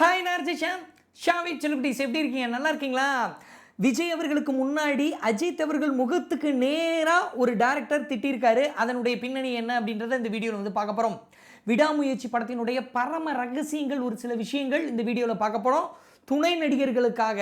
Hi நார்ஜிஷாம் Xavi celebrities எப்படி இருக்கீங்க? நல்லா இருக்கீங்களா? விஜய் அவர்களுக்கு முன்னாடி அஜித் அவர்கள் முகத்துக்கு நேராக ஒரு டேரக்டர் திட்டியிருக்காரு அதனுடைய பின்னணி என்ன அப்படின்றத இந்த வீடியோவில் வந்து பார்க்க போகிறோம் விடாமுயற்சி படத்தினுடைய பரம ரகசியங்கள் ஒரு சில விஷயங்கள் இந்த வீடியோவில் பார்க்க போகிறோம் துணை நடிகர்களுக்காக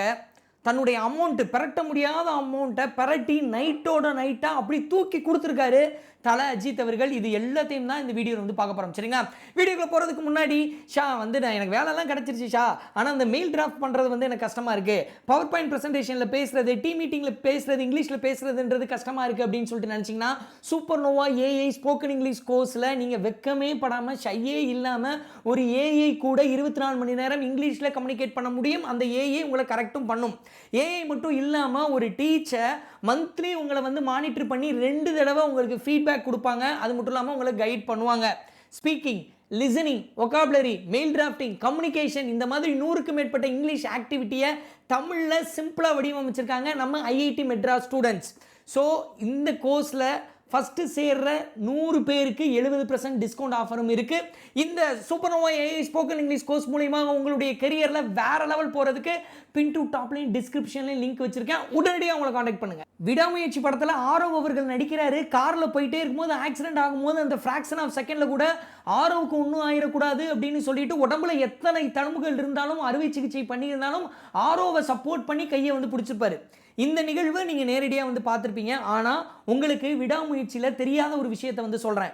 தன்னுடைய அமௌண்ட்டு பெரட்ட முடியாத அமௌண்ட்டை பெரட்டி நைட்டோட நைட்டாக அப்படி தூக்கி கொடுத்துருக்காரு தல அஜித் அவர்கள். இது எல்லாத்தையும் தான் இந்த வீடியோவில் வந்து பார்க்க போகிறோம் சரிங்களா? வீடியோக்குள்ளே போகிறதுக்கு முன்னாடி ஷா வந்து நான் எனக்கு வேலைலாம் கிடச்சிருச்சு ஷா. ஆனால் அந்த மெயில் டிராஃப்ட் பண்ணுறது வந்து எனக்கு கஷ்டமாக இருக்குது பவர் பாயிண்ட் ப்ரெசன்டேஷனில் பேசுகிறது டீம் மீட்டிங்கில் பேசுகிறது இங்கிலீஷில் பேசுகிறதுன்றது கஷ்டமாக இருக்குது அப்படின்னு சொல்லிட்டு நினச்சிங்கன்னா super Nova AI spoken English கோர்ஸில் நீங்கள் வெக்கமே படாமல் ஷையே இல்லாமல் ஒரு ஏஐ கூட இருபத்தி நாலு மணி நேரம் இங்கிலீஷில் கம்யூனிகேட் பண்ண முடியும். அந்த ஏஐ உங்களை கரெக்டும் பண்ணும். ஏஐ மட்டும் இல்லாமல் ஒரு டீச்சர் மந்த்லி உங்களை வந்து மானிட்டர் பண்ணி ரெண்டு தடவை உங்களுக்கு ஃபீட்பேக் கொடுப்பாங்க. அது மட்டும் இல்லாமல் உங்களை கைட் பண்ணுவாங்க. Speaking listening vocabulary mail drafting communication இந்த மாதிரி நூறுக்கும் மேற்பட்ட இங்கிலீஷ் ஆக்டிவிட்டியை தமிழில் சிம்பிளாக வடிவமைச்சிருக்காங்க நம்ம ஐஐடி மெட்ராஸ் ஸ்டூடெண்ட்ஸ் ஸோ இந்த கோர்ஸில் ஃபஸ்ட்டு சேர்ற நூறு பேருக்கு எழுபது பர்சன்ட் டிஸ்கவுண்ட் ஆஃபரும் இருக்குது இந்த Supernova AI spoken English course மூலிமா உங்களுடைய கெரியரில் வேற லெவல் போகிறதுக்கு பின் டு டாப்லையும் டிஸ்கிரிப்ஷன்லையும் லிங்க் வச்சிருக்கேன். உடனடியாக உங்களை காண்டாக்ட் பண்ணுங்கள் விடாமுயற்சி படத்தில் ஆரவ் அவர்கள் நடிக்கிறாரு. காரில் போயிட்டே இருக்கும்போது ஆக்சிடென்ட் ஆகும்போது அந்த ஃப்ராக்ஷன் ஆஃப் செகண்டில் கூட ஆரோவுக்கு ஒன்றும் ஆயிடக்கூடாது அப்படின்னு சொல்லிட்டு உடம்புல எத்தனை தழும்புகள் இருந்தாலும் அறுவை சிகிச்சை பண்ணியிருந்தாலும் ஆரோவை சப்போர்ட் பண்ணி கையை வந்து பிடிச்சிருப்பாரு. இந்த நிகழ்வு நீங்கள் நேரடியாக வந்து பார்த்துருப்பீங்க. ஆனால் உங்களுக்கு விடாமுயற்சியில் தெரியாத ஒரு விஷயத்தை வந்து சொல்கிறேன்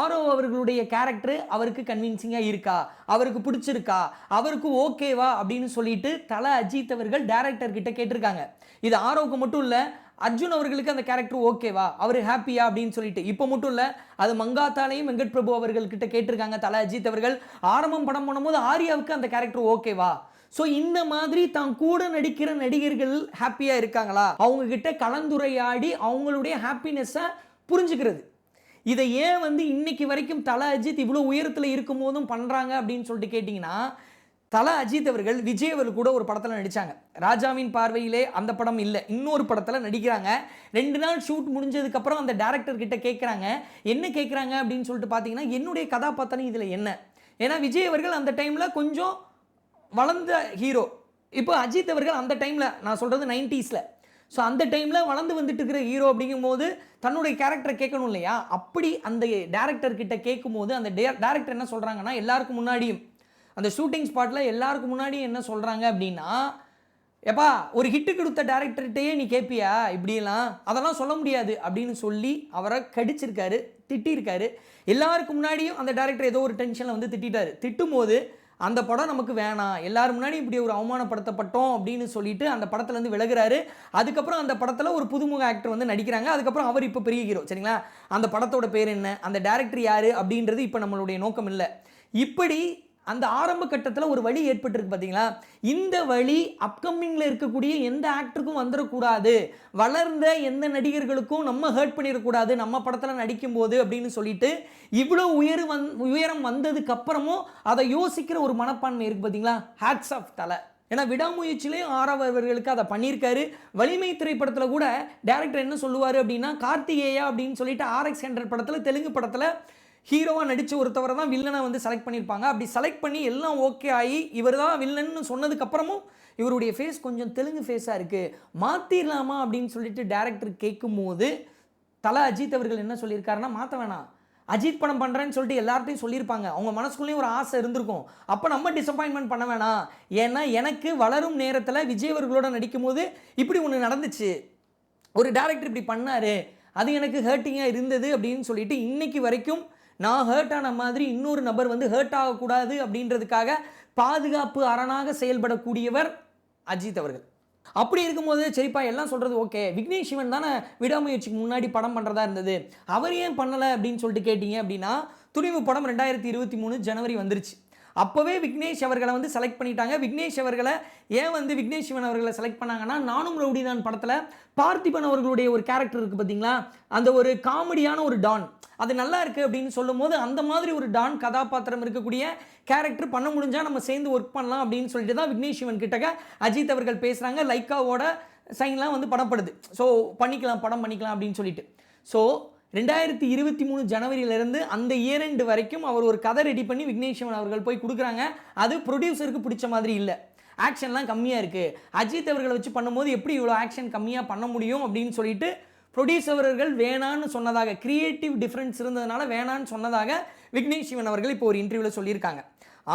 ஆரோ அவர்களுடைய கேரக்டர் அவருக்கு கன்வின்சிங்காக இருக்கா? அவருக்கு பிடிச்சிருக்கா? அவருக்கு ஓகேவா அப்படின்னு சொல்லிட்டு தல அஜித் அவர்கள் டேரக்டர் கிட்ட கேட்டிருக்காங்க. இது ஆரோவுக்கு மட்டும் இல்லை அர்ஜுன் அவர்களுக்கு அந்த கேரக்டர் ஓகேவா அவர் ஹாப்பியா அப்படின்னு சொல்லிட்டு. இப்போ மட்டும் இல்லை அது மங்காத்தாலையும் வெங்கட் பிரபு அவர்கள்கிட்ட கேட்டிருக்காங்க தல அஜித் அவர்கள். ஆரம்பம் படம் பண்ணும்போது ஆர்யாவுக்கு அந்த கேரக்டர் ஓகேவா ஸோ இந்த மாதிரி தான் கூட நடிக்கிற நடிகர்கள் ஹாப்பியாக இருக்காங்களா? அவங்க கிட்ட கலந்துரையாடி அவங்களுடைய ஹாப்பினஸ்ஸை புரிஞ்சுக்கிறது. இதை ஏன் வந்து இன்னைக்கு வரைக்கும் தல அஜித் இவ்வளோ உயரத்தில் இருக்கும் போதும் பண்ணுறாங்க அப்படின்னு சொல்லிட்டு கேட்டிங்கன்னா தல அஜித் அவர்கள் விஜய் அவர்கள் கூட ஒரு படத்தில் நடித்தாங்க ராஜாவின் பார்வையிலே அந்த படம் இல்லை இன்னொரு படத்தில் நடிக்கிறாங்க. ரெண்டு நாள் ஷூட் முடிஞ்சதுக்கப்புறம் அந்த டேரக்டர் கிட்ட கேட்குறாங்க என்ன கேட்குறாங்க அப்படின்னு சொல்லிட்டு பார்த்தீங்கன்னா என்னுடைய கதாபாத்திரம் இதில் என்ன? ஏன்னா விஜய் அவர்கள் அந்த டைமில் கொஞ்சம் வளர்ந்த ஹீரோ இப்போ அஜித் அவர்கள் அந்த டைமில் நான் சொல்கிறது நைன்டிஸில் ஸோ அந்த டைமில் வளர்ந்து வந்துட்டு இருக்கிற ஹீரோ அப்படிங்கும்போது தன்னுடைய கேரக்டரை கேட்கணும் இல்லையா? அப்படி அந்த டேரக்டர்கிட்ட கேட்கும்போது அந்த டேரக்டர் என்ன சொல்கிறாங்கன்னா எல்லாருக்கும் முன்னாடியும் அந்த ஷூட்டிங் ஸ்பாட்டில் எல்லாருக்கும் முன்னாடியும் என்ன சொல்கிறாங்க அப்படின்னா எப்பா ஒரு ஹிட்டு கொடுத்த டேரக்டர்கிட்டயே நீ கேட்பியா இப்படியெல்லாம் அதெல்லாம் சொல்ல முடியாது. அப்படின்னு சொல்லி அவரை கடிச்சிருக்காரு திட்டிருக்காரு. எல்லாருக்கும் முன்னாடியும் அந்த டேரக்டர் ஏதோ ஒரு டென்ஷனில் வந்து திட்டாரு திட்டும் போது அந்த படம் நமக்கு வேணாம். எல்லாரும் முன்னாடி இப்படி ஒரு அவமானப்படுத்தப்பட்டோம் அப்படின்னு சொல்லிட்டு அந்த படத்துலேருந்து விலகுறாரு. அதுக்கப்புறம் அந்த படத்தில் ஒரு புதுமுக ஆக்டர் வந்து நடிக்கிறாங்க. அதுக்கப்புறம் அவர் இப்போ பெரிய ஹீரோ சரிங்களா? அந்த படத்தோட பேர் என்ன? அந்த டேரக்டர் யார்? அப்படின்றது இப்போ நம்மளுடைய நோக்கம் இல்லை. இப்படி அந்த ஆரம்ப கட்டத்தில் ஒரு வழி ஏற்பட்டிருக்கு பார்த்தீங்களா இந்த வழி அப்கமிங்கில் இருக்கக்கூடிய எந்த ஆக்டருக்கும் வந்துடக்கூடாது வளர்ந்த எந்த நடிகர்களுக்கும் நம்ம ஹர்ட் பண்ணிடக்கூடாது நம்ம படத்தில் நடிக்கும்போது அப்படின்னு சொல்லிட்டு இவ்வளோ உயர் வந் உயரம் வந்ததுக்கப்புறமும் அதை யோசிக்கிற ஒரு மனப்பான்மை இருக்குது பார்த்தீங்களா ஹேட்ஸ் ஆஃப் தலை. ஏன்னா விடாமுயற்சியிலையும் ஆறாவர்களுக்கு அதை பண்ணியிருக்காரு. வலிமை திரைப்படத்தில் கூட டேரக்டர் என்ன சொல்லுவார் அப்படின்னா கார்த்திகேயா அப்படின்னு சொல்லிட்டு ஆர்எக்ஸ் ஹண்ட்ரட் படத்தில் தெலுங்கு படத்தில் ஹீரோவாக நடித்த ஒருத்தவரை தான் வில்லனை வந்து செலக்ட் பண்ணியிருப்பாங்க. அப்படி செலக்ட் பண்ணி எல்லாம் ஓகே ஆகி இவர் தான் வில்லன்னு சொன்னதுக்கப்புறமும் இவருடைய ஃபேஸ் கொஞ்சம் தெலுங்கு ஃபேஸாக இருக்குது மாற்றிடலாமா அப்படின்னு சொல்லிட்டு டேரக்டர் கேட்கும்போது தலை அஜித் அவர்கள் என்ன சொல்லியிருக்காருன்னா மாற்ற வேணாம். அஜித் படம் பண்ணுறேன்னு சொல்லிட்டு எல்லார்ட்டையும் சொல்லியிருப்பாங்க. அவங்க மனசுக்குள்ளேயும் ஒரு ஆசை இருந்திருக்கும். அப்போ நம்ம டிசப்பாயின்மெண்ட் பண்ண வேணாம். ஏன்னா எனக்கு வளரும் நேரத்தில் விஜய் அவர்களோட நடிக்கும்போது இப்படி ஒன்று நடந்துச்சு. ஒரு டேரக்டர் இப்படி பண்ணார். அது எனக்கு ஹர்ட்டிங்காக இருந்தது அப்படின்னு சொல்லிட்டு இன்னைக்கு வரைக்கும் நான் ஹர்ட் ஆன மாதிரி இன்னொரு நபர் வந்து ஹர்ட் ஆகக்கூடாது அப்படின்றதுக்காக பாதுகாப்பு அரணாக செயல்படக்கூடியவர் அஜித் அவர்கள். அப்படி இருக்கும்போது சரிப்பா எல்லாம் சொல்கிறது ஓகே விக்னேஷ் சிவன் தானே விடாமுயற்சிக்கு முன்னாடி படம் பண்ணுறதா இருந்தது. அவர் ஏன் பண்ணலை அப்படின்னு சொல்லிட்டு கேட்டிங்க அப்படின்னா துணிவு படம் ரெண்டாயிரத்தி இருபத்தி மூணு ஜனவரி வந்துருச்சு. அப்போவே விக்னேஷ் அவர்களை வந்து செலக்ட் பண்ணிட்டாங்க. விக்னேஷ் அவர்களை ஏன் வந்து விக்னேஷ் சிவன் அவர்களை செலக்ட் பண்ணாங்கன்னா நானும் ரவுடிதான் படத்தில். பார்த்திபன் அவர்களுடைய ஒரு கேரக்டர் இருக்குது பார்த்தீங்களா அந்த ஒரு காமெடியான ஒரு டான் அது நல்லா இருக்குது அப்படின்னு சொல்லும் போது அந்த மாதிரி ஒரு டான் கதாபாத்திரம் இருக்கக்கூடிய கேரக்டர் பண்ண முடிஞ்சால் நம்ம சேர்ந்து ஒர்க் பண்ணலாம் அப்படின்னு சொல்லிட்டு தான் விக்னேஷ் சிவன் கிட்டக்க அஜித் அவர்கள் பேசுகிறாங்க லைக்காவோட சைன்லாம் வந்து படப்படுது. ஸோ பண்ணிக்கலாம் படம் பண்ணிக்கலாம் அப்படின்னு சொல்லிட்டு. ஸோ ரெண்டாயிரத்தி இருபத்தி மூணு ஜனவரியிலேருந்து அந்த இயர் எண்டு வரைக்கும் அவர் ஒரு கதை ரெடி பண்ணி விக்னேஷ் சிவன் அவர்கள் போய் கொடுக்குறாங்க. அது ப்ரொடியூசருக்கு பிடிச்ச மாதிரி இல்லை. ஆக்ஷன்லாம் கம்மியாக இருக்குது அஜித் அவர்களை வச்சு பண்ணும்போது எப்படி இவ்வளோ ஆக்ஷன் கம்மியாக பண்ண முடியும் அப்படின்னு சொல்லிட்டு ப்ரொடியூசர்கள் வேணான்னு சொன்னதாக கிரியேட்டிவ் டிஃப்ரென்ஸ் இருந்ததுனால வேணான்னு சொன்னதாக விக்னேஷ் சிவன் அவர்கள் இப்போ ஒரு இன்டர்வியூவில் சொல்லியிருக்காங்க.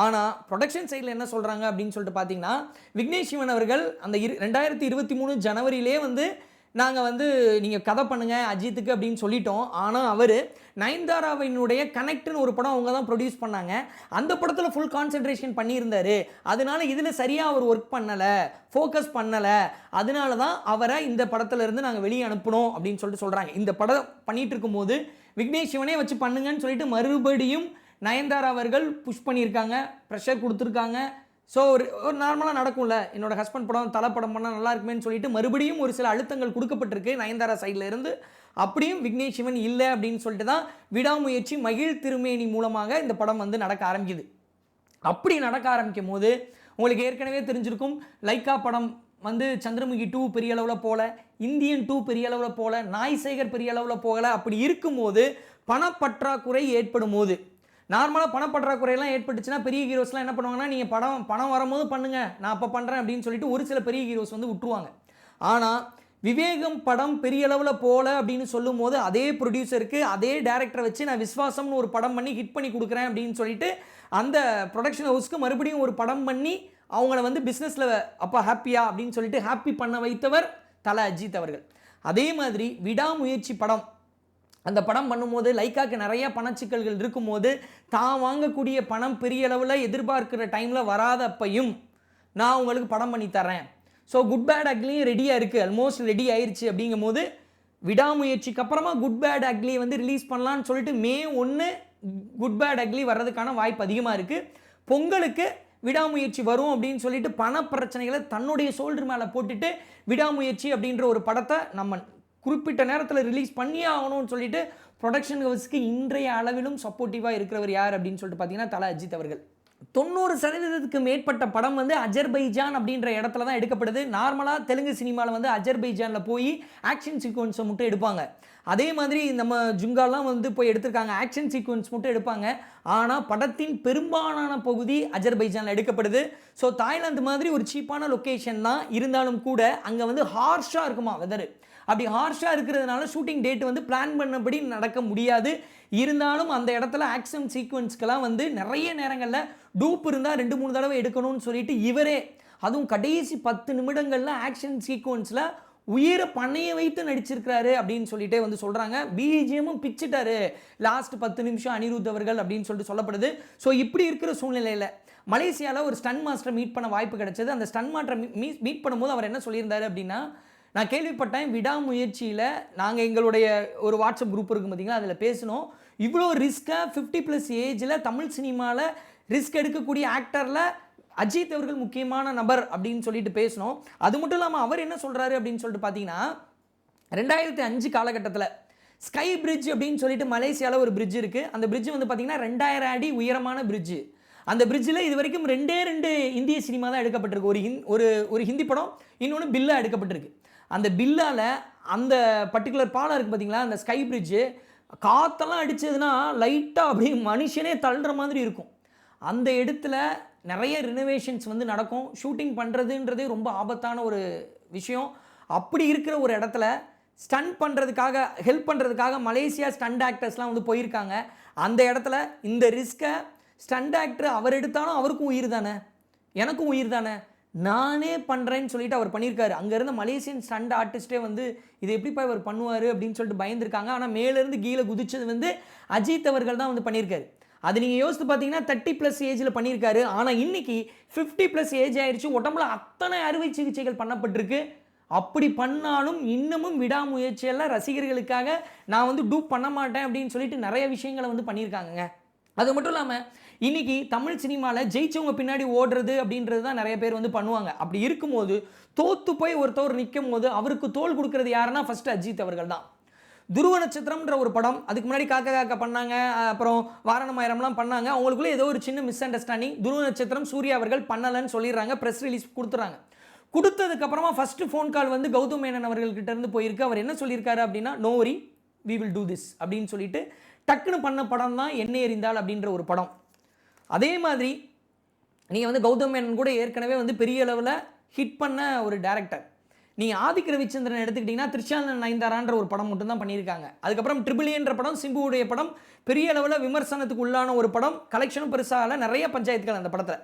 ஆனால் ப்ரொடக்ஷன் சைடில் என்ன சொல்கிறாங்க அப்படின்னு சொல்லிட்டு பார்த்தீங்கன்னா விக்னேஷ் சிவன் அவர்கள் அந்த இரு ரெண்டாயிரத்தி இருபத்தி மூணு ஜனவரியிலே வந்து நாங்கள் வந்து நீங்கள் கதை பண்ணுங்கள் அஜித்துக்கு அப்படின்னு சொல்லிட்டோம். ஆனால் அவர் நயன்தாராவினுடைய கனெக்ட்னு ஒரு படம் அவங்க தான் ப்ரொடியூஸ் பண்ணாங்க. அந்த படத்தில் ஃபுல் கான்சென்ட்ரேஷன் பண்ணியிருந்தாரு. அதனால இதில் சரியாக அவர் ஒர்க் பண்ணலை ஃபோக்கஸ் பண்ணலை. அதனால தான் அவரை இந்த படத்துல இருந்து நாங்கள் வெளியே அனுப்பணும் அப்படின்னு சொல்லிட்டு சொல்கிறாங்க இந்த படம் பண்ணிகிட்டு இருக்கும்போது விக்னேஷ் சிவனே வச்சு பண்ணுங்கன்னு சொல்லிட்டு மறுபடியும் நயன்தாரா அவர்கள் புஷ் பண்ணியிருக்காங்க ப்ரெஷர் கொடுத்துருக்காங்க. ஸோ ஒரு ஒரு நார்மலாக நடக்கும்ல. என்னோட ஹஸ்பண்ட் படம் தலை படம் பண்ணால் நல்லா இருக்குமேன்னு சொல்லிட்டு மறுபடியும் ஒரு சில அழுத்தங்கள் கொடுக்கப்பட்டிருக்கு. நயன்தாரா சைடில் இருந்து அப்படியும் விக்னேஷ் சிவன் இல்லை அப்படின்னு சொல்லிட்டு தான் விடாமுயற்சி மகிழ் திருமேனி மூலமாக இந்த படம் வந்து நடக்க ஆரம்பிக்குது. அப்படி நடக்க ஆரம்பிக்கும் போது உங்களுக்கு ஏற்கனவே தெரிஞ்சிருக்கும் லைக்கா படம் வந்து சந்திரமுகி டூ பெரிய அளவில் போகல இந்தியன் டூ பெரிய அளவில் போகல நாய் சேகர் பெரிய அளவில் போகல. அப்படி இருக்கும்போது பணப்பற்றாக்குறை ஏற்படும் போது நார்மலாக பணப்பற்றாக்குறையெல்லாம் ஏற்பட்டுச்சுன்னா பெரிய ஹீரோஸ்லாம் என்ன பண்ணுவாங்கன்னா நீங்கள் படம் பணம் வரும்போது பண்ணுங்க நான் அப்போ பண்ணுறேன் அப்படின்னு சொல்லிட்டு ஒரு சில பெரிய ஹீரோஸ் வந்து விட்டுருவாங்க. ஆனால் விவேகம் படம் பெரிய அளவில் போல அப்படின்னு சொல்லும்போது அதே ப்ரொடியூசருக்கு அதே டேரக்டரை வச்சு நான் விஸ்வாசம்னு ஒரு படம் பண்ணி ஹிட் பண்ணி கொடுக்குறேன் அப்படின்னு சொல்லிட்டு அந்த ப்ரொடக்ஷன் ஹவுஸ்க்கு மறுபடியும் ஒரு படம் பண்ணி அவங்கள வந்து பிஸ்னஸில் அப்போ ஹாப்பியா அப்படின்னு சொல்லிட்டு ஹாப்பி பண்ண வைத்தவர் தல அஜித் அவர்கள். அதே மாதிரி விடாமுயற்சி படம் அந்த படம் பண்ணும்போது லைக்காக்கு நிறைய பணச்சிக்கல்கள் இருக்கும்போது தான் வாங்கக்கூடிய பணம் பெரிய அளவில் எதிர்பார்க்கிற டைமில் வராதப்பையும் நான் உங்களுக்கு படம் பண்ணி தரேன் ஸோ குட் பேட் அக்லியும் ரெடியாக இருக்குது ஆல்மோஸ்ட் ரெடி ஆயிடுச்சு அப்படிங்கும் போது விடாமுயற்சிக்கு அப்புறமா குட் பேட் அக்லி வந்து ரிலீஸ் பண்ணலான்னு சொல்லிட்டு மே ஒன்று குட் பேட் அக்லி வர்றதுக்கான வாய்ப்பு அதிகமாக இருக்குது பொங்கலுக்கு விடாமுயற்சி வரும் அப்படின்னு சொல்லிட்டு பண பிரச்சனைகளை தன்னுடைய சோல்டர் மேலே போட்டுட்டு விடாமுயற்சி அப்படின்ற ஒரு படத்தை நம்ம குறிப்பிட்ட நேரத்தில் ரிலீஸ் பண்ணியே ஆகணும்னு சொல்லிட்டு ப்ரொடக்ஷன் ஹவுஸ்க்கு இன்றைய அளவிலும் சப்போர்ட்டிவாக இருக்கிறவர் யார் அப்படின்னு சொல்லிட்டு பார்த்தீங்கன்னா தல அஜித் அவர்கள். தொண்ணூறு சதவீதத்துக்கு மேற்பட்ட படம் வந்து அஜர்பைஜான் அப்படின்ற இடத்துல தான் எடுக்கப்படுது. நார்மலாக தெலுங்கு சினிமாவில் வந்து அஜர்பைஜானில் போய் ஆக்ஷன் சீக்வன்ஸை மட்டும் எடுப்பாங்க. அதே மாதிரி நம்ம ஜுங்காலாம் வந்து போய் எடுத்திருக்காங்க. ஆக்ஷன் சீக்வன்ஸ் மட்டும் எடுப்பாங்க. ஆனால் படத்தின் பெரும்பாலான பகுதி அஜர்பைஜானில் எடுக்கப்படுது. ஸோ தாய்லாந்து மாதிரி ஒரு சீப்பான லொக்கேஷன் தான். இருந்தாலும் கூட அங்கே வந்து ஹார்ஷாக இருக்குமா வெதரு அப்படி ஹார்ஷாக இருக்கிறதுனால ஷூட்டிங் டேட் வந்து பிளான் பண்ணபடி நடக்க முடியாது. இருந்தாலும் அந்த இடத்துல ஆக்ஷன் சீக்வன்ஸ்க்கெல்லாம் வந்து நிறைய நேரங்களில் டூப் இருந்தால் ரெண்டு மூணு தடவை எடுக்கணும்னு சொல்லிட்டு இவரே அதுவும் கடைசி பத்து நிமிடங்களில் ஆக்ஷன் சீக்வன்ஸில் உயிரை பண்ணைய வைத்து நடிச்சிருக்கிறாரு அப்படின்னு சொல்லிட்டே வந்து சொல்கிறாங்க பிஜிஎம்மும் பிச்சிட்டாரு. லாஸ்ட் பத்து நிமிஷம் அனிருத் அவர்கள் அப்படின்னு சொல்லிட்டு சொல்லப்படுது. ஸோ இப்படி இருக்கிற சூழ்நிலையில் மலேசியாவில் ஒரு ஸ்டன் மாஸ்டர் மீட் பண்ண வாய்ப்பு கிடைச்சது. அந்த ஸ்டன் மாஸ்டர் மீட் மீட் பண்ணும்போது அவர் என்ன சொல்லியிருந்தாரு அப்படின்னா நான் கேள்விப்பட்டேன் விடாமுயற்சியில் நாங்கள் எங்களுடைய ஒரு வாட்ஸ்அப் குரூப் இருக்கும் பார்த்தீங்களா அதில் பேசினோம். இவ்வளோ ரிஸ்க்காக ஃபிஃப்டி ப்ளஸ் ஏஜில் தமிழ் சினிமாவில் ரிஸ்க் எடுக்கக்கூடிய ஆக்டரில் அஜித் அவர்கள் முக்கியமான நபர் அப்படின்னு சொல்லிட்டு பேசினோம். அது மட்டும் இல்லாமல் அவர் என்ன சொல்கிறாரு அப்படின்னு சொல்லிட்டு பார்த்தீங்கன்னா ரெண்டாயிரத்தி அஞ்சு காலகட்டத்தில் ஸ்கை பிரிட்ஜ் அப்படின்னு சொல்லிட்டு மலேசியாவில் ஒரு பிரிட்ஜ் இருக்குது அந்த பிரிட்ஜ் வந்து பார்த்தீங்கன்னா ரெண்டாயிரம் அடி உயரமான பிரிட்ஜு அந்த பிரிட்ஜில் இது வரைக்கும் ரெண்டே ரெண்டு இந்திய சினிமா தான் எடுக்கப்பட்டிருக்கு. ஒரு ஹிந் ஒரு ஒரு ஹிந்தி படம் இன்னொன்று பில்லா எடுக்கப்பட்டிருக்கு. அந்த பில்லால் அந்த பர்டிகுலர் பாலம் இருக்குது பார்த்தீங்களா அந்த ஸ்கை பிரிட்ஜு காற்றெல்லாம் அடித்ததுன்னா லைட்டாக அப்படியே மனுஷனே தள்ளுற மாதிரி இருக்கும். அந்த இடத்துல நிறைய ரினோவேஷன்ஸ் வந்து நடக்கும். ஷூட்டிங் பண்ணுறதுன்றதே ரொம்ப ஆபத்தான ஒரு விஷயம். அப்படி இருக்கிற ஒரு இடத்துல ஸ்டன் பண்ணுறதுக்காக ஹெல்ப் பண்ணுறதுக்காக மலேசியா ஸ்டண்ட் ஆக்டர்ஸ்லாம் வந்து போயிருக்காங்க. அந்த இடத்துல இந்த ரிஸ்க்கை ஸ்டண்ட் ஆக்டர் அவர் எடுத்தாலும் அவருக்கும் உயிர் தானே? எனக்கும் உயிர் தானே? நானே பண்ணுறேன்னு சொல்லிட்டு அவர் பண்ணியிருக்காரு. அங்கேருந்து மலேசியன் ஸ்டண்ட் ஆர்டிஸ்ட்டே வந்து இது எப்படிப்பா இவர் பண்ணுவார்? அப்படின்னு சொல்லிட்டு பயந்துருக்காங்க. ஆனால் மேலேருந்து கீழே குதிச்சது வந்து அஜித் அவர்கள் தான் வந்து பண்ணியிருக்காரு. அது நீங்கள் யோசித்து பார்த்தீங்கன்னா தேர்ட்டி ப்ளஸ் ஏஜில் பண்ணியிருக்காரு. ஆனால் இன்னைக்கு ஃபிஃப்டி ப்ளஸ் ஏஜ் ஆயிடுச்சு உடம்புல அத்தனை அறுவை சிகிச்சைகள் பண்ணப்பட்டிருக்கு. அப்படி பண்ணாலும் இன்னமும் விடாமுயற்சியெல்லாம் ரசிகர்களுக்காக நான் வந்து டூப் பண்ண மாட்டேன் அப்படின்னு சொல்லிட்டு நிறைய விஷயங்களை வந்து பண்ணியிருக்காங்கங்க. அது மட்டும் இல்லாமல் இன்னைக்கு தமிழ் சினிமாவில் ஜெயிச்சவங்க பின்னாடி ஓடுறது அப்படின்றது தான் நிறைய பேர் வந்து பண்ணுவாங்க. அப்படி இருக்கும்போது தோத்து போய் ஒருத்தவர் நிற்கும் போது அவருக்கு தோல் கொடுக்கறது யாருன்னா ஃபர்ஸ்ட் அஜித் அவர்கள் தான். துருவ நட்சத்திரம்ன்ற ஒரு படம் அதுக்கு முன்னாடி காக்க காக்க பண்ணாங்க அப்புறம் வாரணமாயிரம்லாம் பண்ணாங்க. அவங்களுக்குள்ளே ஏதோ ஒரு சின்ன மிஸ் அண்டர்ஸ்டாண்டிங் துருவ நட்சத்திரம் சூர்யா அவர்கள் பண்ணலைன்னு சொல்லிடுறாங்க ப்ரெஸ் ரிலீஸ் கொடுத்துறாங்க. கொடுத்ததுக்கப்புறமா ஃபஸ்ட்டு ஃபோன் கால் வந்து கௌதம் மேனன் அவர்கள்கிட்ட இருந்து போயிருக்கு. அவர் என்ன சொல்லியிருக்காரு அப்படின்னா நோரி வி வில் டூ திஸ் அப்படின்னு சொல்லிட்டு டக்குன்னு பண்ண படம் தான் என்ன எறிந்தால் அப்படின்ற ஒரு படம். அதே மாதிரி நீங்கள் வந்து கௌதம் மேனன் கூட ஏற்கனவே வந்து பெரிய அளவில் ஹிட் பண்ண ஒரு டேரக்டர் நீங்கள் ஆதிக்க ரவிச்சந்திரன் எடுத்துக்கிட்டிங்கன்னா திருச்சாந்தன் நயன்தாரான்ற ஒரு படம் மட்டும் தான் பண்ணியிருக்காங்க. அதுக்கப்புறம் ட்ரிபிளியன்ற e படம் சிம்புவுடைய படம் பெரிய அளவில் விமர்சனத்துக்கு உள்ளான ஒரு படம் கலெக்ஷனும் பெருசாகல நிறைய பஞ்சாயத்துகள் அந்த படத்தில்.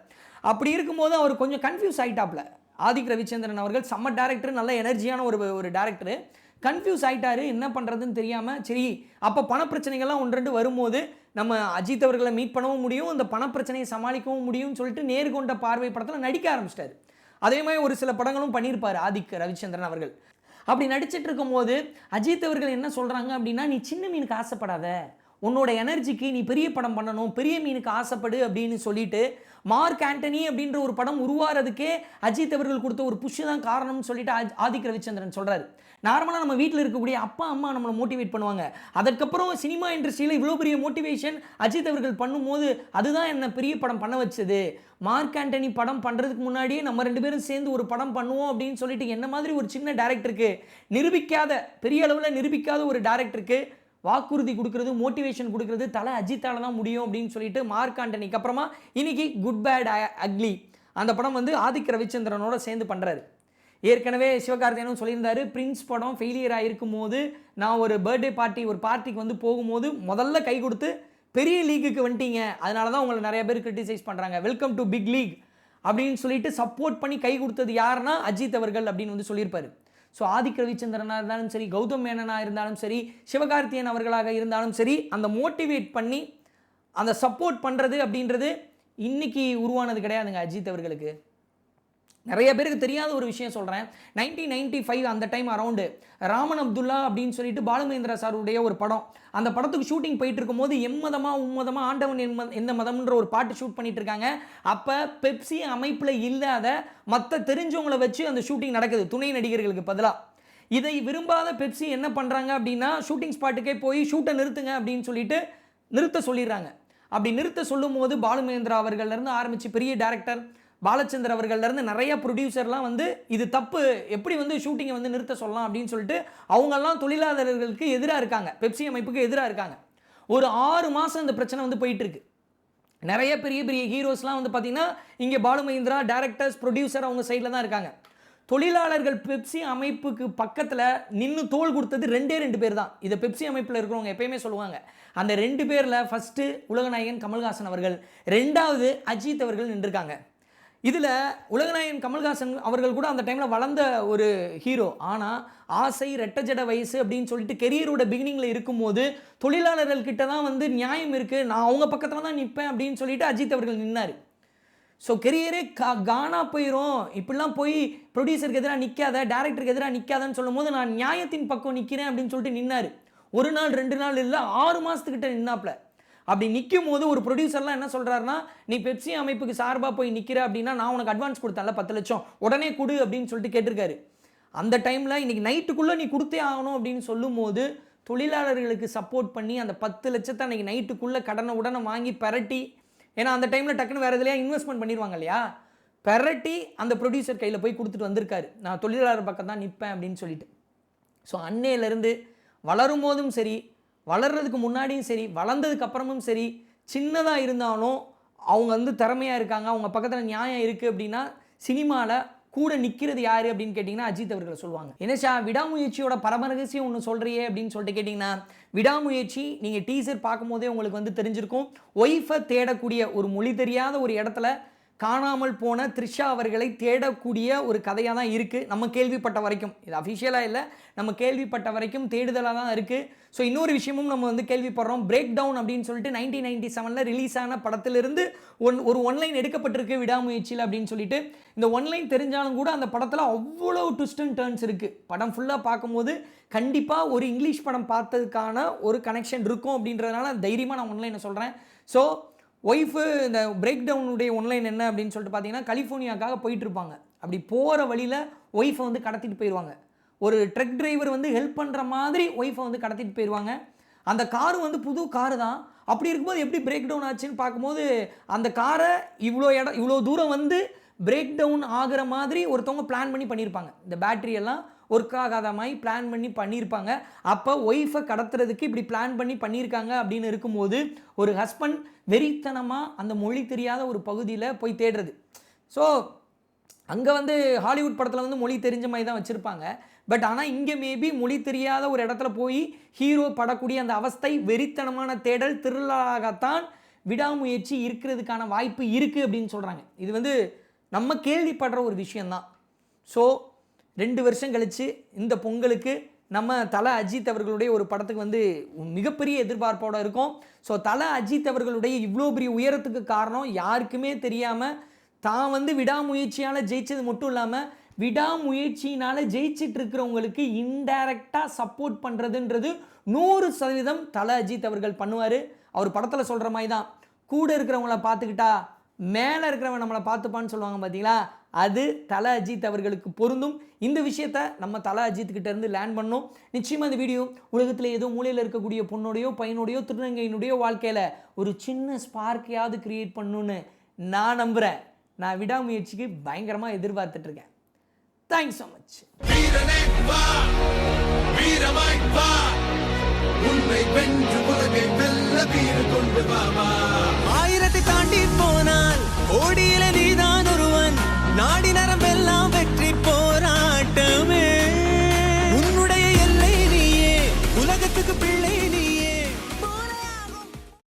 அப்படி இருக்கும்போது அவர் கொஞ்சம் கன்ஃபியூஸ் ஆகிட்டாப்ல ஆதிக் ரவிச்சந்திரன் அவர்கள் செம்ம டேரக்டர் நல்ல எனர்ஜியான ஒரு ஒரு டேரக்டர் கன்ஃபியூஸ் ஆகிட்டாரு என்ன பண்ணுறதுன்னு தெரியாமல் சரி அப்போ பணப்பிரச்சனைகள்லாம் ஒன்று ரெண்டு வரும்போது நம்ம அஜித் அவர்களை மீட் பண்ணவும் முடியும் அந்த பணப்பிரச்சனையை சமாளிக்கவும் முடியும்னு சொல்லிட்டு நேர்கொண்ட பார்வை படத்தில் நடிக்க ஆரம்பிச்சிட்டாரு. அதே மாதிரி ஒரு சில படங்களும் பண்ணியிருப்பார் ஆதிக் ரவிச்சந்திரன் அவர்கள். அப்படி நடிச்சிட்டு இருக்கும்போது அஜித் அவர்கள் என்ன சொல்கிறாங்க அப்படின்னா நீ சின்ன மீனுக்கு ஆசைப்படாத. உன்னோட எனர்ஜிக்கு நீ பெரிய படம் பண்ணணும் பெரிய மீனுக்கு ஆசைப்படு அப்படின்னு சொல்லிட்டு மார்க் ஆண்டனி அப்படின்ற ஒரு படம் உருவாகிறதுக்கே அஜித் அவர்கள் கொடுத்த ஒரு புஷ் தான் காரணம்னு சொல்லிட்டு ஆதி- ஆதிக் ரவிச்சந்திரன் சொல்கிறாரு நார்மலாக நம்ம வீட்டில் இருக்கக்கூடிய அப்பா அம்மா நம்மளை மோட்டிவேட் பண்ணுவாங்க. அதுக்கப்புறம் சினிமா இண்டஸ்ட்ரியில் இவ்வளோ பெரிய மோட்டிவேஷன் அஜித் அவர்கள் பண்ணும்போது அதுதான் என்ன பெரிய படம் பண்ண வச்சது. மார்க் ஆண்டனி படம் பண்ணுறதுக்கு முன்னாடியே நம்ம ரெண்டு பேரும் சேர்ந்து ஒரு படம் பண்ணுவோம் அப்படின்னு சொல்லிட்டு என்ன மாதிரி ஒரு சின்ன டேரக்டருக்கு நிரூபிக்காத பெரிய அளவில் நிரூபிக்காத ஒரு டேரக்டருக்கு வாக்குறுதி கொடுக்கறது மோட்டிவேஷன் கொடுக்கறது தலை அஜித்தால தான் முடியும் அப்படின்னு சொல்லிட்டு மார்க் ஆண்டனிக்கு அப்புறமா இன்னைக்கு குட் பேட் அக்லி அந்த படம் வந்து ஆதிக் ரவிச்சந்திரனோட சேர்ந்து பண்ணுறாரு ஏற்கனவே சிவகார்த்தியனும் சொல்லியிருந்தாரு பிரின்ஸ் படம் ஃபெயிலியர் ஆகிருக்கும் போது நான் ஒரு பர்த்டே பார்ட்டி ஒரு பார்ட்டிக்கு வந்து போகும்போது முதல்ல கை கொடுத்து பெரிய லீக்குக்கு வந்துட்டீங்க. அதனால தான் உங்களை நிறைய பேர் கிரிட்டிசைஸ் பண்ணுறாங்க வெல்கம் டு பிக் லீக் அப்படின்னு சொல்லிட்டு சப்போர்ட் பண்ணி கை கொடுத்தது யாருன்னா அஜித் அவர்கள் அப்படின்னு வந்து சொல்லியிருப்பாரு. ஸோ ஆதிக் ரவிச்சந்திரனாக இருந்தாலும் சரி கௌதம் மேனனாக இருந்தாலும் சரி சிவகார்த்தியன் அவர்களாக இருந்தாலும் சரி அந்த மோட்டிவேட் பண்ணி அந்த சப்போர்ட் பண்ணுறது அப்படின்றது இன்றைக்கி உருவானது கிடையாதுங்க அஜித் அவர்களுக்கு. நிறைய பேருக்கு தெரியாத ஒரு விஷயம் சொல்கிறேன் நைன்டீன் நைன்டி ஃபைவ் அந்த டைம் அரௌண்டு ராமன் அப்துல்லா அப்படின்னு சொல்லிட்டு பாலுமேந்திரா சாருடைய ஒரு படம். அந்த படத்துக்கு ஷூட்டிங் போயிட்டு இருக்கும்போது எம்மதமாக உம்மதமாக ஆண்டவன் எம்ம எந்த மதம்ன்ற ஒரு பாட்டு ஷூட் பண்ணிட்டு இருக்காங்க அப்போ பெப்சி அமைப்பில் இல்லாத மற்ற தெரிஞ்சவங்களை வச்சு அந்த ஷூட்டிங் நடக்குது. துணை நடிகர்களுக்கு பதிலாக இதை விரும்பாத பெப்சி என்ன பண்ணுறாங்க அப்படின்னா ஷூட்டிங் ஸ்பாட்டுக்கே போய் ஷூட்டை நிறுத்துங்க அப்படின்னு சொல்லிட்டு நிறுத்த சொல்லிடுறாங்க. அப்படி நிறுத்த சொல்லும்போது பாலுமேந்திரா அவர்கள்லேருந்து ஆரம்பித்து பெரிய டேரக்டர் பாலச்சந்தர் அவர்கள்லேருந்து நிறைய ப்ரொடியூசர்லாம் வந்து இது தப்பு எப்படி வந்து ஷூட்டிங்கை வந்து நிறுத்த சொல்லலாம் அப்படின்னு சொல்லிட்டு அவங்கெல்லாம் தொழிலாளர்களுக்கு எதிராக இருக்காங்க. பெப்சி அமைப்புக்கு எதிராக இருக்காங்க. ஒரு ஆறு மாதம் இந்த பிரச்சனை வந்து போயிட்டுருக்கு. நிறைய பெரிய பெரிய ஹீரோஸ்லாம் வந்து பார்த்தீங்கன்னா இங்கே பாலு மஹிந்திரா டேரக்டர்ஸ் ப்ரொடியூசர் அவங்க சைடில் தான் இருக்காங்க. தொழிலாளர்கள் பெப்சி அமைப்புக்கு பக்கத்தில் நின்று தோள் கொடுத்தது ரெண்டே ரெண்டு பேர் தான். இதை பெப்சி அமைப்பில் இருக்கிறவங்க எப்பயுமே சொல்லுவாங்க. அந்த ரெண்டு பேரில் ஃபஸ்ட்டு உலகநாயகன் கமல்ஹாசன் அவர்கள் ரெண்டாவது அஜித் அவர்கள் நின்றுருக்காங்க. இதில் உலகநாயகன் கமல்ஹாசன் அவர்கள் கூட அந்த டைமில் வளர்ந்த ஒரு ஹீரோ ஆனால் ஆசை ரெட்டஜட வயசு அப்படின்னு சொல்லிட்டு கெரியரோட பிகினிங்கில் இருக்கும்போது தொழிலாளர்கள் கிட்ட தான் வந்து நியாயம் இருக்குது நான் அவங்க பக்கத்தில் தான் நிற்பேன் அப்படின்னு சொல்லிட்டு அஜித் அவர்கள் நின்னார். ஸோ கெரியரே கா கானா போயிடும் இப்படிலாம் போய் ப்ரொடியூசருக்கு எதிராக நிற்காத டேரக்டருக்கு எதிராக நிற்காதன்னு சொல்லும்போது நான் நியாயத்தின் பக்கம் நிற்கிறேன் அப்படின்னு சொல்லிட்டு நின்னார். ஒரு நாள் ரெண்டு நாள் இல்லை ஆறு மாதத்துக்கிட்ட நின்னாப்ல அப்படி நிற்கும் போது ஒரு ப்ரொடியூசர்லாம் என்ன சொல்கிறாருன்னா நீ பெப்சி அமைப்புக்கு சார்பாக போய் நிற்கிற அப்படின்னா நான் உனக்கு அட்வான்ஸ் கொடுத்தேன்ல பத்து லட்சம். உடனே கொடு அப்படின்னு சொல்லிட்டு கேட்டிருக்காரு. அந்த டைமில் இன்றைக்கி நைட்டுக்குள்ளே நீ கொடுத்தே ஆகணும் அப்படின்னு சொல்லும்போது தொழிலாளர்களுக்கு சப்போர்ட் பண்ணி அந்த பத்து லட்சத்தை அன்றைக்கி நைட்டுக்குள்ளே கடனை உடனே வாங்கி பெரட்டி ஏன்னா அந்த டைமில் டக்குன்னு வேறு எதுலையா இன்வெஸ்ட்மெண்ட் பண்ணிடுவாங்க இல்லையா? பெரட்டி அந்த ப்ரொடியூசர் கையில் போய் கொடுத்துட்டு வந்திருக்காரு. நான் தொழிலாளர் பக்கம் தான் நிற்பேன் அப்படின்னு சொல்லிட்டு. ஸோ அன்னையிலேருந்து வளரும் போதும் சரி வளர்றதுக்கு முன்னாடியும் சரி வளர்ந்ததுக்கு அப்புறமும் சரி சின்னதாக இருந்தாலும் அவங்க வந்து திறமையாக இருக்காங்க அவங்க பக்கத்தில் நியாயம் இருக்குது அப்படின்னா சினிமாவில் கூட நிற்கிறது யார் அப்படின்னு கேட்டிங்கன்னா அஜித் அவர்களை சொல்லுவாங்க. என்னஷா விடாமுயற்சியோட பரமரகசியம் ஒன்று சொல்கிறியே அப்படின்னு சொல்லிட்டு கேட்டிங்கன்னா விடாமுயற்சி நீங்கள் டீசர் பார்க்கும்போதே உங்களுக்கு வந்து தெரிஞ்சிருக்கும். ஒய்ஃபை தேடக்கூடிய ஒரு மொழி தெரியாத ஒரு இடத்துல காணாமல் போன த்ரிஷா அவர்களை தேடக்கூடிய ஒரு கதையாக தான் இருக்குது நம்ம கேள்விப்பட்ட வரைக்கும். இது அஃபிஷியலாக இல்லை. நம்ம கேள்விப்பட்ட வரைக்கும் தேடுதலாக தான் இருக்குது ஸோ இன்னொரு விஷயமும் நம்ம வந்து கேள்விப்படுறோம். பிரேக் டவுன் அப்படின்னு சொல்லிட்டு நைன்டீன் நைன்டி செவனில் ரிலீஸ் ஆன படத்திலிருந்து ஒன் ஒரு ஒன்லைன் எடுக்கப்பட்டிருக்கு விடாமுயற்சியில் அப்படின்னு சொல்லிட்டு. இந்த ஒன்லைன் தெரிஞ்சாலும் கூட அந்த படத்தில் அவ்வளோ ட்விஸ்ட் அண்ட் டேர்ன்ஸ் இருக்குது படம் ஃபுல்லாக பார்க்கும்போது கண்டிப்பாக ஒரு இங்கிலீஷ் படம் பார்த்ததுக்கான ஒரு கனெக்ஷன் இருக்கும் அப்படின்றதுனால தைரியமாக நான் ஒன்லைனை சொல்கிறேன் ஸோ ஒய்ஃபு இந்த பிரேக் டவுனுடைய ஒன்லைன் என்ன அப்படின்னு சொல்லிட்டு பார்த்தீங்கன்னா கலிஃபோர்னியாக்காக போயிட்டு இருப்பாங்க அப்படி போகிற வழியில் ஒய்ஃபை வந்து கடத்திட்டு போயிடுவாங்க ஒரு ட்ரக் டிரைவர் வந்து ஹெல்ப் பண்ணுற மாதிரி ஒய்ஃபை வந்து கடத்திட்டு போயிடுவாங்க அந்த காரு வந்து புது காரு தான். அப்படி இருக்கும்போது எப்படி பிரேக் டவுன் ஆச்சுன்னு பார்க்கும்போது அந்த காரை இவ்வளோ இடம் இவ்வளோ தூரம் வந்து பிரேக் டவுன் ஆகிற மாதிரி ஒருத்தவங்க பிளான் பண்ணி பண்ணியிருப்பாங்க. இந்த பேட்டரி எல்லாம் ஒர்க் ஆகாத மாதிரி பிளான் பண்ணி பண்ணியிருப்பாங்க அப்போ ஒய்ஃபை கடத்துறதுக்கு இப்படி பிளான் பண்ணி பண்ணியிருக்காங்க அப்படின்னு இருக்கும்போது ஒரு ஹஸ்பண்ட் வெறித்தனமாக அந்த மொழி தெரியாத ஒரு பகுதியில் போய் தேடுறது. ஸோ அங்கே வந்து ஹாலிவுட் படத்தில் வந்து மொழி தெரிஞ்ச மாதிரி தான் வச்சுருப்பாங்க. பட் ஆனால் இங்கே மேபி மொழி தெரியாத ஒரு இடத்துல போய் ஹீரோ படக்கூடிய அந்த அவஸ்தை வெறித்தனமான தேடல் திருவிழாகத்தான் விடாமுயற்சி இருக்கிறதுக்கான வாய்ப்பு இருக்குது அப்படின்னு சொல்கிறாங்க இது வந்து நம்ம கேள்விப்படுற ஒரு விஷயந்தான் ஸோ ரெண்டு வருஷம் கழித்து இந்த பொங்கலுக்கு நம்ம தல அஜித் அவர்களுடைய ஒரு படத்துக்கு வந்து மிகப்பெரிய எதிர்பார்ப்போடு இருக்கும். ஸோ தல அஜித் அவர்களுடைய இவ்வளோ பெரிய உயரத்துக்கு காரணம் யாருக்குமே தெரியாமல் தான் வந்து விடாமுயற்சியால் ஜெயிச்சது மட்டும் இல்லாமல் விடாமுயற்சியினால் ஜெயிச்சிட்டு இருக்கிறவங்களுக்கு இன்டைரக்டாக சப்போர்ட் பண்ணுறதுன்றது நூறு சதவீதம் தல அஜித் அவர்கள் பண்ணுவார். அவர் படத்தில் சொல்கிற மாதிரி தான் கூட இருக்கிறவங்கள பார்த்துக்கிட்டா மேலே இருக்கிறவன் நம்மளை பார்த்துப்பான்னு சொல்லுவாங்க பார்த்தீங்களா அது தல அஜித் அவர்களுக்கு பொருந்தும். இந்த விஷயத்த நம்ம தல அஜித் கிட்ட இருந்து லேர்ன் பண்ணோம். நிச்சயமாக இந்த வீடியோ உலகத்தில் ஏதோ மூலையில் இருக்கக்கூடிய பொண்ணுடையோ பையனுடையோ திருநங்கையினுடையோ வாழ்க்கையில் ஒரு சின்ன ஸ்பார்க்கையாவது கிரியேட் பண்ணணும்னு நான் நம்புகிறேன் நான் விடாமுயற்சிக்கு பயங்கரமாக எதிர்பார்த்துட்டு இருக்கேன். தேங்க்ஸ் ஸோ மச் உன்னை வென்று உலகை வெல்ல கொண்டு ஆயிரத்தை தாண்டி போனால் கோடியில நீதான் நாடி நரம்பெல்லாம் வெற்றி